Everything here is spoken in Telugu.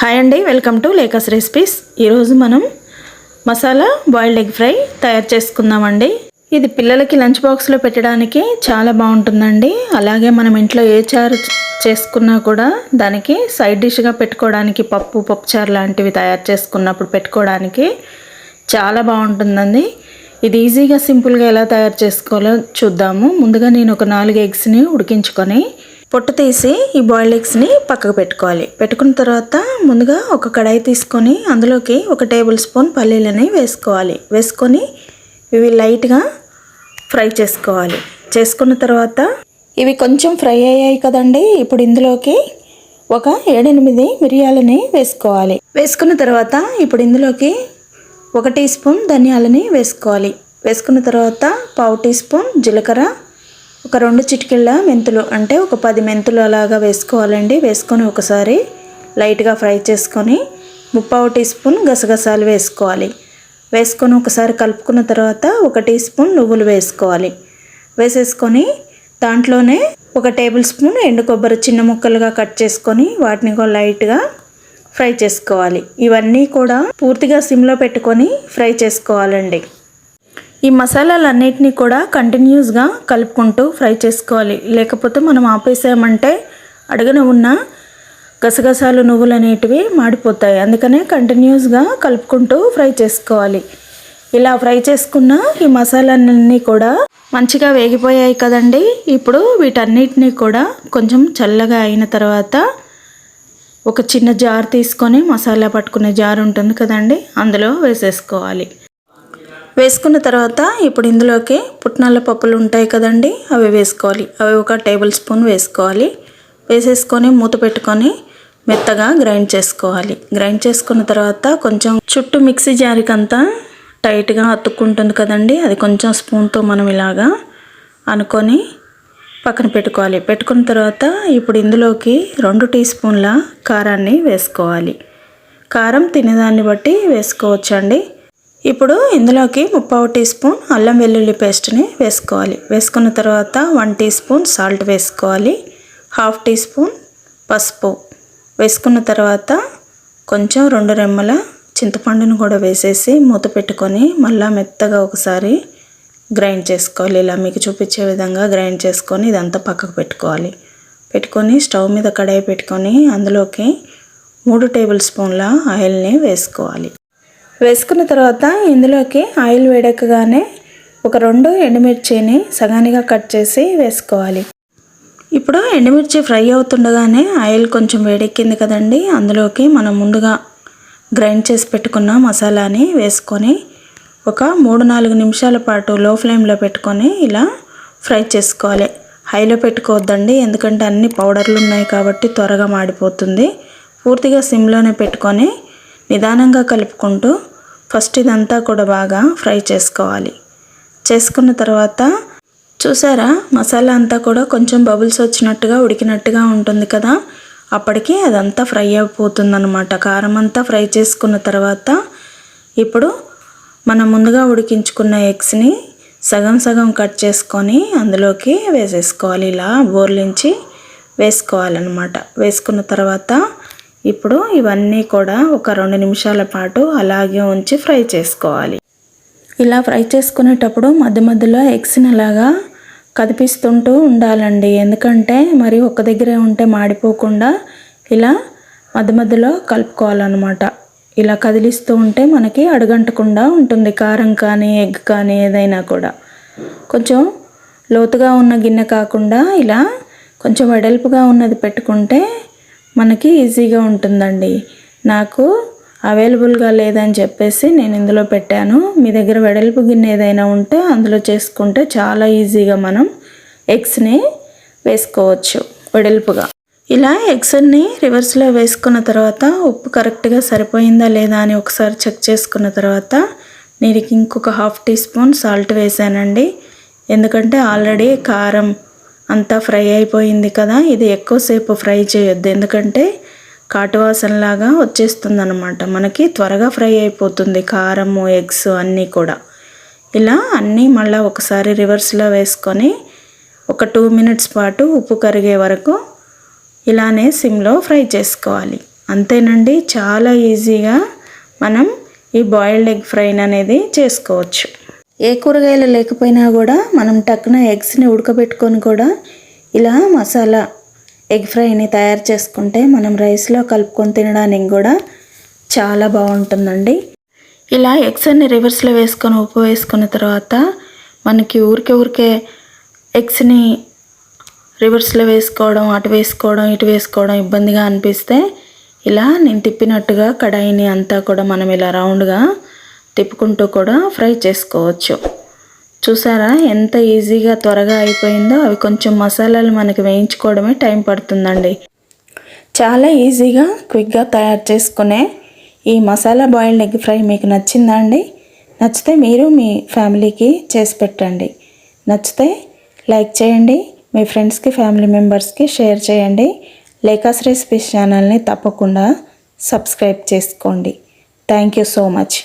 హాయ్ అండి వెల్కమ్ టు లేకస్ రెసిపీస్ ఈరోజు మనం మసాలా బాయిల్డ్ ఎగ్ ఫ్రై తయారు చేసుకుందామండి. ఇది పిల్లలకి లంచ్ బాక్స్లో పెట్టడానికి చాలా బాగుంటుందండి. అలాగే మనం ఇంట్లో ఏ చారు చేసుకున్నా కూడా దానికి సైడ్ డిష్గా పెట్టుకోవడానికి పప్పు పప్పుచారు లాంటివి తయారు చేసుకున్నప్పుడు పెట్టుకోవడానికి చాలా బాగుంటుందండి. ఇది ఈజీగా సింపుల్గా ఎలా తయారు చేసుకోవాలో చూద్దాము. ముందుగా నేను ఒక నాలుగు ఎగ్స్ని ఉడికించుకొని పొట్టు తీసి ఈ బాయిల్డ్ ఎగ్స్ని పక్కకు పెట్టుకోవాలి. పెట్టుకున్న తర్వాత ముందుగా ఒక కడాయి తీసుకొని అందులోకి ఒక టేబుల్ స్పూన్ పల్లీలని వేసుకోవాలి. వేసుకొని ఇవి లైట్గా ఫ్రై చేసుకోవాలి. చేసుకున్న తర్వాత ఇవి కొంచెం ఫ్రై అయ్యాయి కదండి ఇప్పుడు ఇందులోకి ఒక ఏడెనిమిది మిరియాలని వేసుకోవాలి. వేసుకున్న తర్వాత ఇప్పుడు ఇందులోకి ఒక టీ స్పూన్ ధనియాలని వేసుకోవాలి. వేసుకున్న తర్వాత పావు టీ స్పూన్ జీలకర్ర ఒక రెండు చిటికెళ్ళ మెంతులు అంటే ఒక పది మెంతులు అలాగా వేసుకోవాలండి. వేసుకొని ఒకసారి లైట్గా ఫ్రై చేసుకొని ముప్పావు టీ స్పూన్ గసగసాలు వేసుకోవాలి. వేసుకొని ఒకసారి కలుపుకున్న తర్వాత ఒక టీ స్పూన్ నువ్వులు వేసుకోవాలి. వేసేసుకొని దాంట్లోనే ఒక టేబుల్ స్పూన్ ఎండు కొబ్బరి చిన్న ముక్కలుగా కట్ చేసుకొని వాటిని కూడా లైట్గా ఫ్రై చేసుకోవాలి. ఇవన్నీ కూడా పూర్తిగా సిమ్లో పెట్టుకొని ఫ్రై చేసుకోవాలండి. ఈ మసాలాలన్నిటినీ కూడా కంటిన్యూస్గా కలుపుకుంటూ ఫ్రై చేసుకోవాలి. లేకపోతే మనం ఆపేసామంటే అడుగున ఉన్న గసగసాలు నువ్వులు అనేటివి మాడిపోతాయి. అందుకనే కంటిన్యూస్గా కలుపుకుంటూ ఫ్రై చేసుకోవాలి. ఇలా ఫ్రై చేసుకున్న ఈ మసాలాలన్నీ కూడా మంచిగా వేగిపోయాయి కదండి. ఇప్పుడు వీటన్నిటినీ కూడా కొంచెం చల్లగా అయిన తర్వాత ఒక చిన్న జార్ తీసుకొని మసాలా పట్టుకునే జార్ ఉంటుంది కదండి అందులో వేసేసుకోవాలి. వేసుకున్న తర్వాత ఇప్పుడు ఇందులోకి పుట్నాల పప్పులు ఉంటాయి కదండి అవి వేసుకోవాలి. అవి ఒక టేబుల్ స్పూన్ వేసుకోవాలి. వేసేసుకొని మూత పెట్టుకొని మెత్తగా గ్రైండ్ చేసుకోవాలి. గ్రైండ్ చేసుకున్న తర్వాత కొంచెం చుట్టూ మిక్సీ జారికంతా టైట్గా అతుక్కుంటుంది కదండి అది కొంచెం స్పూన్తో మనం ఇలాగా అనుకొని పక్కన పెట్టుకోవాలి. పెట్టుకున్న తర్వాత ఇప్పుడు ఇందులోకి రెండు టీ స్పూన్ల కారాన్ని వేసుకోవాలి. కారం తినేదాన్ని బట్టి వేసుకోవచ్చండి. ఇప్పుడు ఇందులోకి ముప్పావు టీ స్పూన్ అల్లం వెల్లుల్లి పేస్ట్ని వేసుకోవాలి. వేసుకున్న తర్వాత వన్ టీ స్పూన్ సాల్ట్ వేసుకోవాలి. హాఫ్ టీ స్పూన్ పసుపు. వేసుకున్న తర్వాత కొంచెం రెండు రెమ్మల చింతపండును కూడా వేసేసి మూత పెట్టుకొని మళ్ళీ మెత్తగా ఒకసారి గ్రైండ్ చేసుకోవాలి. ఇలా మీకు చూపించే విధంగా గ్రైండ్ చేసుకొని ఇదంతా పక్కకు పెట్టుకోవాలి. పెట్టుకొని స్టవ్ మీద కడాయి పెట్టుకొని అందులోకి మూడు టేబుల్ స్పూన్ల ఆయిల్ని వేసుకోవాలి. వేసుకున్న తర్వాత ఇందులోకి ఆయిల్ వేడెక్కగానే ఒక రెండు ఎండుమిర్చిని సగానిగా కట్ చేసి వేసుకోవాలి. ఇప్పుడు ఎండుమిర్చి ఫ్రై అవుతుండగానే ఆయిల్ కొంచెం వేడెక్కింది కదండి. అందులోకి మనం ముందుగా గ్రైండ్ చేసి పెట్టుకున్న మసాలాని వేసుకొని ఒక మూడు నాలుగు నిమిషాల పాటు లో ఫ్లేమ్లో పెట్టుకొని ఇలా ఫ్రై చేసుకోవాలి. హైలో పెట్టుకోవద్దండి ఎందుకంటే అన్ని పౌడర్లు ఉన్నాయి కాబట్టి త్వరగా మాడిపోతుంది. పూర్తిగా సిమ్లోనే పెట్టుకొని నిదానంగా కలుపుకుంటూ ఫస్ట్ ఇదంతా కూడా బాగా ఫ్రై చేసుకోవాలి. చేసుకున్న తర్వాత చూసారా మసాలా అంతా కూడా కొంచెం బబుల్స్ వచ్చినట్టుగా ఉడికినట్టుగా ఉంటుంది కదా అప్పటికి అదంతా ఫ్రై అయిపోతుందనమాట కారం అంతా ఫ్రై చేసుకున్న తర్వాత ఇప్పుడు మనం ముందుగా ఉడికించుకున్న ఎగ్స్ని సగం సగం కట్ చేసుకొని అందులోకి వేసేసుకోవాలి. ఇలా బోర్లించి వేసుకోవాలన్నమాట. వేసుకున్న తర్వాత ఇప్పుడు ఇవన్నీ కూడా ఒక రెండు నిమిషాల పాటు అలాగే ఉంచి ఫ్రై చేసుకోవాలి. ఇలా ఫ్రై చేసుకునేటప్పుడు మధ్య మధ్యలో ఎగ్స్ని అలాగా కదిపిస్తుంటూ ఉండాలండి. ఎందుకంటే మరి ఒక దగ్గరే ఉంటే మాడిపోకుండా ఇలా మధ్య మధ్యలో కలుపుకోవాలన్నమాట. ఇలా కదిలిస్తూ ఉంటే మనకి అడుగంటకుండా ఉంటుంది. కారం కానీ ఎగ్ కానీ ఏదైనా కూడా. కొంచెం లోతుగా ఉన్న గిన్నె కాకుండా ఇలా కొంచెం వెడల్పుగా ఉన్నది పెట్టుకుంటే మనకి ఈజీగా ఉంటుందండి. నాకు అవైలబుల్గా లేదని చెప్పేసి నేను ఇందులో పెట్టాను. మీ దగ్గర వెడల్పు గిన్నె ఏదైనా ఉంటే అందులో చేసుకుంటే చాలా ఈజీగా మనం ఎగ్స్ని వేసుకోవచ్చు వెడల్పుగా. ఇలా ఎగ్స్ని రివర్స్లో వేసుకున్న తర్వాత ఉప్పు కరెక్ట్గా సరిపోయిందా లేదా అని ఒకసారి చెక్ చేసుకున్న తర్వాత నేను ఇంకొక హాఫ్ టీ స్పూన్ సాల్ట్ వేసానండి. ఎందుకంటే ఆల్రెడీ కారం అంతా ఫ్రై అయిపోయింది కదా ఇది ఎక్కువసేపు ఫ్రై చేయొద్దు. ఎందుకంటే కాటువాసనలాగా వచ్చేస్తుంది అనమాట మనకి త్వరగా ఫ్రై అయిపోతుంది కారము ఎగ్స్ అన్నీ కూడా. ఇలా అన్నీ మళ్ళీ ఒకసారి రివర్స్లో వేసుకొని ఒక టూ మినిట్స్ పాటు ఉప్పు కరిగే వరకు ఇలానే సిమ్లో ఫ్రై చేసుకోవాలి. అంతేనండి చాలా ఈజీగా మనం ఈ బాయిల్డ్ ఎగ్ ఫ్రైన్ అనేది చేసుకోవచ్చు. ఏ కూరగాయలు లేకపోయినా కూడా మనం టక్కున ఎగ్స్ని ఉడకబెట్టుకొని కూడా ఇలా మసాలా ఎగ్ ఫ్రైని తయారు చేసుకుంటే మనం రైస్లో కలుపుకొని తినడానికి కూడా చాలా బాగుంటుందండి. ఇలా ఎగ్స్ అన్ని రివర్స్లో వేసుకొని ఉప్పు వేసుకున్న తర్వాత మనకి ఊరికే ఊరికే ఎగ్స్ని రివర్స్లో వేసుకోవడం అటు వేసుకోవడం ఇటు వేసుకోవడం ఇబ్బందిగా అనిపిస్తే ఇలా నేను తిప్పినట్టుగా కడాయిని అంతా కూడా మనం ఇలా రౌండ్గా తిప్పుకుంటూ కూడా ఫ్రై చేసుకోవచ్చు. చూసారా? ఎంత ఈజీగా త్వరగా అయిపోయిందో. అవి కొంచెం మసాలాలు మనకి వేయించుకోవడమే టైం పడుతుందండి. చాలా ఈజీగా క్విక్గా తయారు చేసుకునే ఈ మసాలా బాయిల్డ్ ఎగ్ ఫ్రై మీకు నచ్చిందా అండి? నచ్చితే మీరు మీ ఫ్యామిలీకి చేసి పెట్టండి. నచ్చితే లైక్ చేయండి. మీ ఫ్రెండ్స్కి ఫ్యామిలీ మెంబర్స్కి షేర్ చేయండి. లేకాస్ రెసిపీస్ ఛానల్ని తప్పకుండా సబ్స్క్రైబ్ చేసుకోండి. Thank you so much.